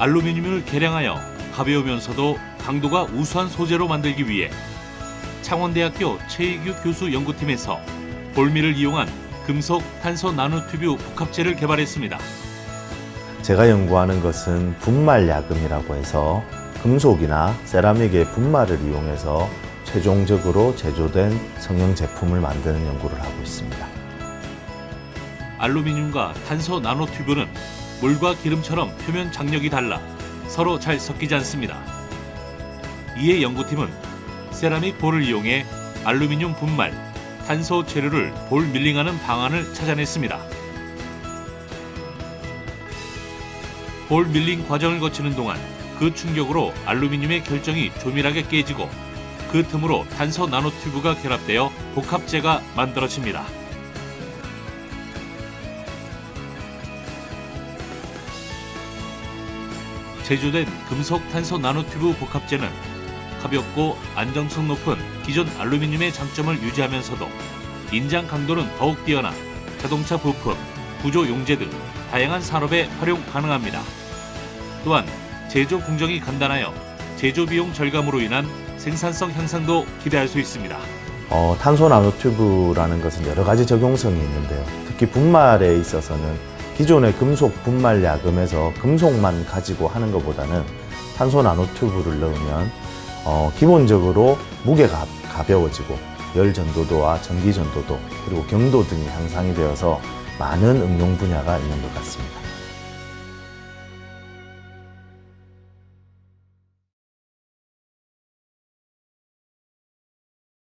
알루미늄을 개량하여 가벼우면서도 강도가 우수한 소재로 만들기 위해 창원대학교 최희규 교수 연구팀에서 볼미를 이용한 금속 탄소 나노튜브 복합재를 개발했습니다. 제가 연구하는 것은 분말 야금이라고 해서 금속이나 세라믹의 분말을 이용해서 최종적으로 제조된 성형 제품을 만드는 연구를 하고 있습니다. 알루미늄과 탄소 나노튜브는 물과 기름처럼 표면 장력이 달라 서로 잘 섞이지 않습니다. 이에 연구팀은 세라믹 볼을 이용해 알루미늄 분말, 탄소 재료를 볼 밀링하는 방안을 찾아냈습니다. 볼 밀링 과정을 거치는 동안 그 충격으로 알루미늄의 결정이 조밀하게 깨지고 그 틈으로 탄소 나노튜브가 결합되어 복합재가 만들어집니다. 제조된 금속 탄소 나노튜브 복합재는 가볍고 안정성 높은 기존 알루미늄의 장점을 유지하면서도 인장 강도는 더욱 뛰어나 자동차 부품, 구조 용재 등 다양한 산업에 활용 가능합니다. 또한 제조 공정이 간단하여 제조 비용 절감으로 인한 생산성 향상도 기대할 수 있습니다. 어, 탄소 나노튜브라는 것은 여러 가지 적용성이 있는데요. 특히 분말에 있어서는 기존의 금속 분말 야금에서 금속만 가지고 하는 것보다는 탄소 나노튜브를 넣으면 어, 기본적으로 무게가 가벼워지고 열 전도도와 전기 전도도 그리고 경도 등이 향상이 되어서 많은 응용 분야가 있는 것 같습니다.